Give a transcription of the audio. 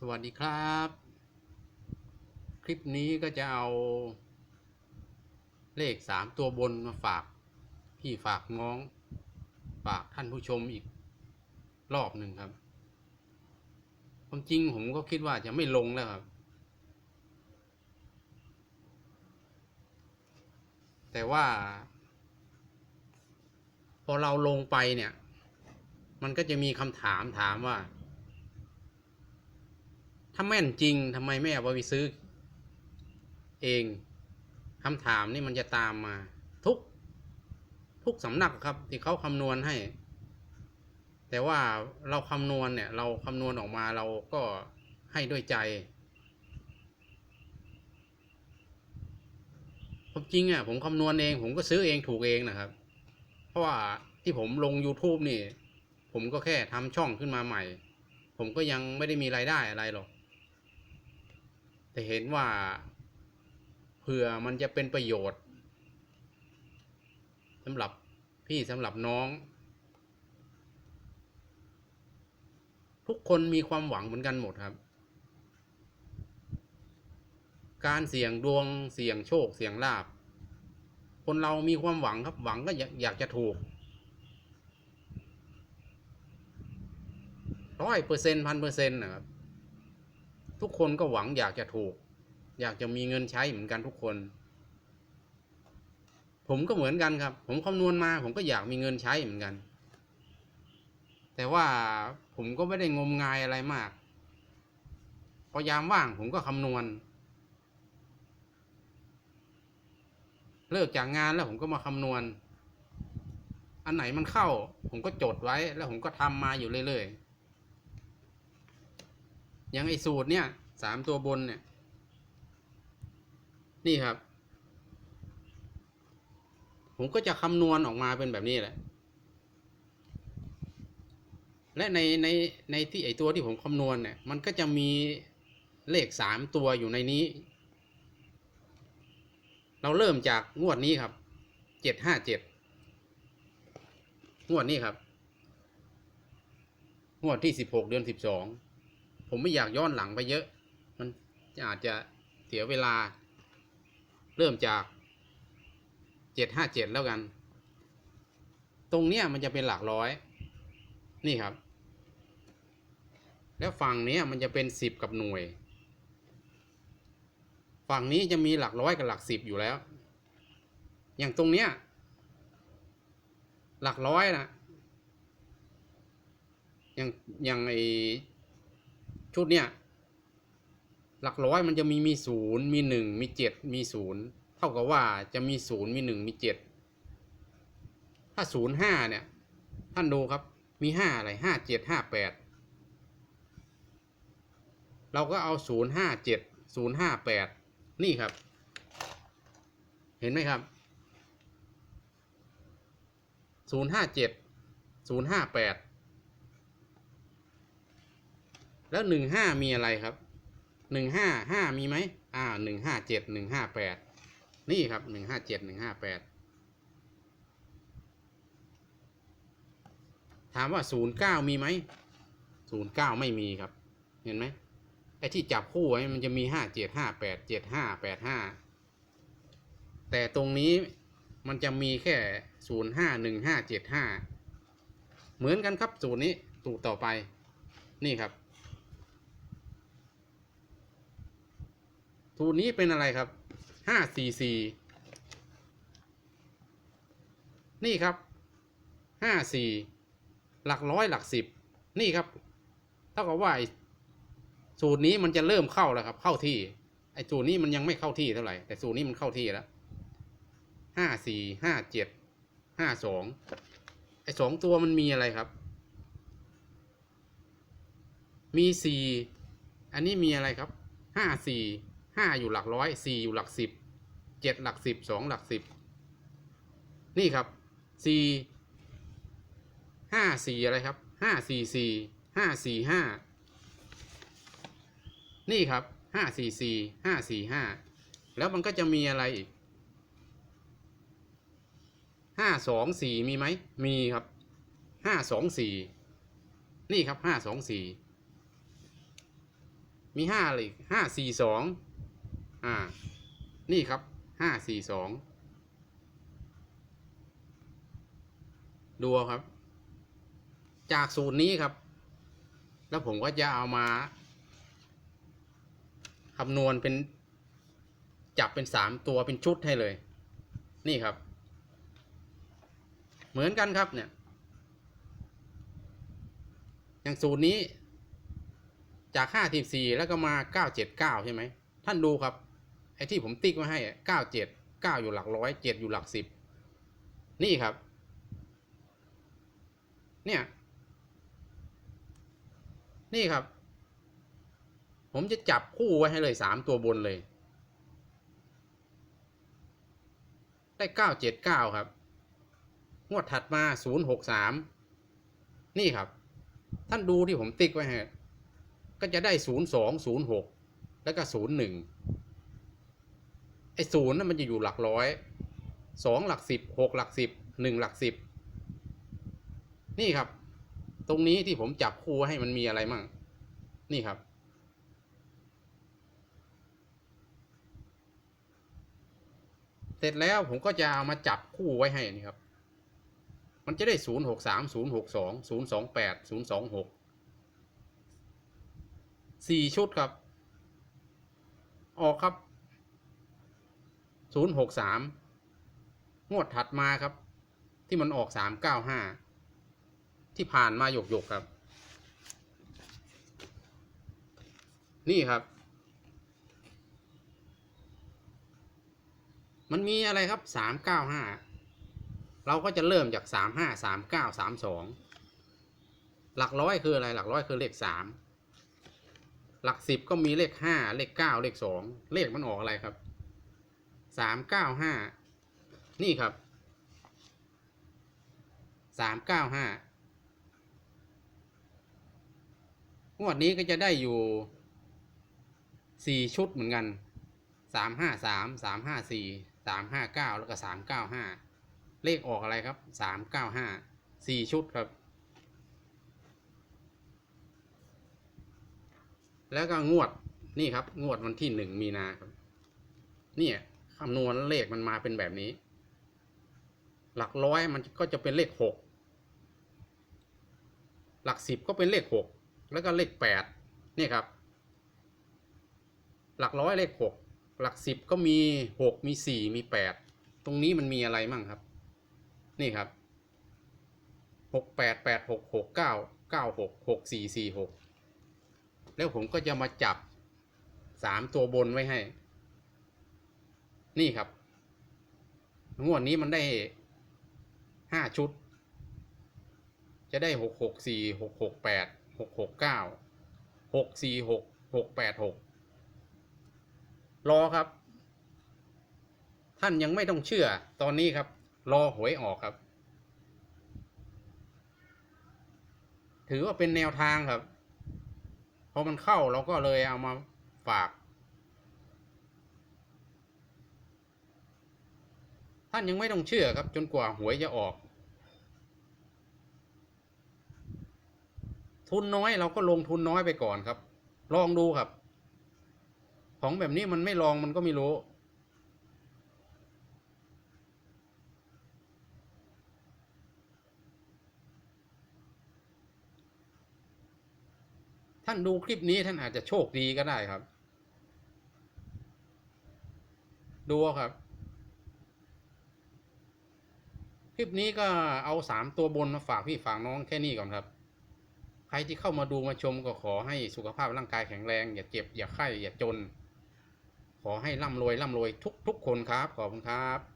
สวัสดีครับ คลิปนี้ก็จะเอา เลขสามตัวบนมาฝาก พี่ฝากน้อง ฝากท่านผู้ชมอีกรอบหนึ่งครับ ความจริงผมก็คิดว่าจะไม่ลงแล้วครับ แต่ว่า พอเราลงไปเนี่ย มันก็จะมีคำถามถามว่า ถ้าแม่นจริงทำไมไม่เอาไปซื้อ เองคำถามนี่มันจะตามมา ทุก ทุกสำนักครับ ที่เขาคำนวณให้ แต่ว่าเราคำนวณเนี่ย เราคำนวณออกมาเราก็ให้ด้วยใจผมจริงอะผมคำนวณเอง ผมก็ซื้อเองถูกเองนะครับ เพราะว่าที่ผมลง YouTube นี่ ผมก็แค่ทำช่องขึ้นมาใหม่ ผมก็ยังไม่ได้มีรายได้อะไรหรอก แต่เห็นว่าเผื่อมันจะเป็นประโยชน์สำหรับพี่สำหรับน้อง ทุกคนมีความหวังเหมือนกันหมดครับ การเสี่ยงดวงเสี่ยงโชคเสี่ยงลาบ คนเรามีความหวังครับหวังก็อยากอยากจะถูกร้อยเปอร์เซ็นต์พันเปอร์เซ็นต์นะครับ ทุกคนก็หวังอยากจะถูก อยากจะมีเงินใช้เหมือนกันทุกคน ผมก็เหมือนกันครับ ผมคำนวณมา ผมก็อยากมีเงินใช้เหมือนกัน แต่ว่าผมก็ไม่ได้งมงายอะไรมาก พอยามว่างผมก็คำนวณ เลิกจากงานแล้วผมก็มาคำนวณ อันไหนมันเข้า ผมก็จดไว้แล้วผมก็ทำมาอยู่เรื่อยๆ ย่างไอ้สูตรเนี่ยสามตัวบนเนี่ย นี่ครับ ผมก็จะคำนวณออกมาเป็นแบบนี้แหละ และในในในที่ไอตัวที่ผมคำนวณเนี่ย มันก็จะมีเลขสามตัวอยู่ในนี้ เราเริ่มจากงวดนี้ครับ เจ็ดห้าเจ็ด งวดนี้ครับ งวดที่สิบหกเดือนสิบสอง ผมไม่อยากย้อนหลังไปเยอะ มันอาจจะเสียเวลา เริ่มจากเจ็ดห้าเจ็ดแล้วกัน ตรงเนี้ยมันจะเป็นหลักร้อย นี่ครับ แล้วฝั่งนี้มันจะเป็นสิบกับหน่วย ฝั่งนี้จะมีหลักร้อยกับหลักสิบอยู่แล้ว อย่างตรงเนี้ยหลักร้อยนะอย่างอย่างไอ ชุดเนี้ยหลักร้อยมันจะมีมีศูนย์มีหนึ่งมีเจ็ดมีศูนย์เท่ากับว่าจะมีศูนย์มีหนึ่งมีเจ็ดถ้าศูนย์ห้าเนี่ย ท่านดูครับมีห้าอะไรห้าเจ็ดห้าแปดเราก็เอาศูนย์ห้าเจ็ดศูนย์ห้าแปดนี่ครับ เห็นไหมครับศูนย์ห้าเจ็ดศูนย์ห้าแปด แล้วหนึ่งห้ามีอะไรครับหนึ่งห้าห้ามีไหมอ่าหนึ่งห้าเจ็ดหนึ่งห้าแปดนี่ครับหนึ่งห้าเจ็ดหนึ่งห้าแปดถามว่าศูนย์เก้ามีไหมศูนย์เก้าไม่มีครับ เห็นไหมไอ้ที่จับคู่ไว้มันจะมีห้าเจ็ดห้าแปดเจ็ดห้าแปดห้าแต่ตรงนี้มันจะมีแค่ศูนย์ห้าหนึ่งห้าเจ็ดห้าเหมือนกันครับสูตรนี้สูตรต่อไปนี่ครับ สูตรนี้เป็นอะไรครับห้าสี่สี่นี่ครับห้าสี่หลักร้อยหลักสิบนี่ครับเท่ากับว่าสูตรนี้มันจะเริ่มเข้าแล้วครับ เข้าที่ไอ้สูตรนี้มันยังไม่เข้าที่เท่าไหร่แต่สูตรนี้มันเข้าที่แล้วห้าสี่ห้าเจ็ดห้าสองไอ้สองตัวมันมีอะไรครับ มีสี่อันนี้มีอะไรครับห้าสี่ ห้าอยู่หลักร้อยสี่อยู่หลักสิบเจ็ดหลักสิบสองหลักสิบนี่ครับสี่ห้าสี่อะไรครับห้าสี่สี่ห้าสี่ห้านี่ครับห้าสี่สี่ห้าสี่ห้าแล้วมันก็จะมีอะไรอีกห้าสองสี่มีไหมมีครับห้าสองสี่นี่ครับห้าสองสี่มีห้าเลยอีกห้าสี่สอง อ่า นี่ครับห้าสี่สองดูครับ จากสูตรนี้ครับ แล้วผมก็จะเอามาคำนวณเป็นจับเป็นสามตัวเป็นชุดให้เลย นี่ครับ เหมือนกันครับเนี่ยอย่างสูตรนี้จากห้าทีสี่แล้วก็มาเก้าเจ็ดเก้าใช่ไหม ท่านดูครับ ไอ้ที่ผมติ๊กมาให้เก้าเจ็ดเก้าอยู่หลักร้อยเจ็ดอยู่หลักสิบนี่ครับ เนี่ย นี่ครับ ผมจะจับคู่ไว้ให้เลยสามตัวบนเลย ได้เก้าเจ็ดเก้าครับ งวดถัดมาศูนย์หกสามนี่ครับ ท่านดูที่ผมติ๊กไว้ฮะก็จะได้ศูนย์สองศูนย์หกแล้วก็ศูนย์หนึ่ง ไอ้ศูนย์นั่นมันจะอยู่หลักร้อยสองหลักสิบหกหลักสิบหนึ่งหลักสิบนี่ครับ ตรงนี้ที่ผมจับคู่ให้มันมีอะไรมั่งนี่ครับ เสร็จแล้วผมก็จะเอามาจับคู่ไว้ให้นี่ครับ มันจะได้ศูนย์หกสามศูนย์หกสองศูนย์สองแปดศูนย์สองหกสี่ชุดครับ ออกครับ ศูนย์หกสามงวดถัดมาครับ ที่มันออกสามเก้าห้าที่ผ่านมาหยกหยกครับ นี่ครับ มันมีอะไรครับสามเก้าห้าเราก็จะเริ่มจากสามห้าสามเก้าสามสองหลักร้อยคืออะไรหลักร้อยคือเลขสามหลักสิบก็มีเลขห้าเลขเก้าเลขสองเลขมันออกอะไรครับ สามเก้าห้านี่ครับสามเก้าห้างวดนี้ก็จะได้อยู่สี่ชุดเหมือนกันสามห้าสามสามห้าสี่สามห้าเก้าแล้วก็สามเก้าห้าเลขออกอะไรครับสามเก้าห้าสี่ชุดครับ แล้วก็งวดนี่ครับ งวดวันที่หนึ่งมีนาครับ เนี่ย คำนวณเลขมันมาเป็นแบบนี้ หลักร้อยมันก็จะเป็นเลขหกหลักสิบก็เป็นเลขหกแล้วก็เลขแปดนี่ครับ หลักร้อยเลขหกหลักสิบก็มีหกมีสี่มีแปดตรงนี้มันมีอะไรมั่งครับ นี่ครับหกแปดแปดหกหกเก้าเก้าหกหกสี่สี่หกแล้วผมก็จะมาจับสามตัวบนไว้ให้ นี่ครับ งวดนี้มันได้ห้าชุด จะได้หกหกสี่หกหกแปดหกหกเก้าหกสี่หกหกแปดหกรอครับ ท่านยังไม่ต้องเชื่อตอนนี้ครับ รอหวยออกครับ ถือว่าเป็นแนวทางครับพอมันเข้าเราก็เลยเอามาฝาก ท่านยังไม่ต้องเชื่อครับ จนกว่าหวยจะออก ทุนน้อยเราก็ลงทุนน้อยไปก่อนครับ ลองดูครับ ของแบบนี้มันไม่ลองมันก็ไม่รู้ท่านดูคลิปนี้ท่านอาจจะโชคดีก็ได้ครับ ดูครับ คลิปนี้ก็เอาสามตัวบนมาฝากพี่ฝากน้องแค่นี้ก่อนครับ ใครที่เข้ามาดูมาชมก็ขอให้สุขภาพร่างกายแข็งแรง อย่าเจ็บอย่าไข้อย่าจน ขอให้ร่ำรวยร่ำรวยทุกทุกคนครับ ขอบคุณครับ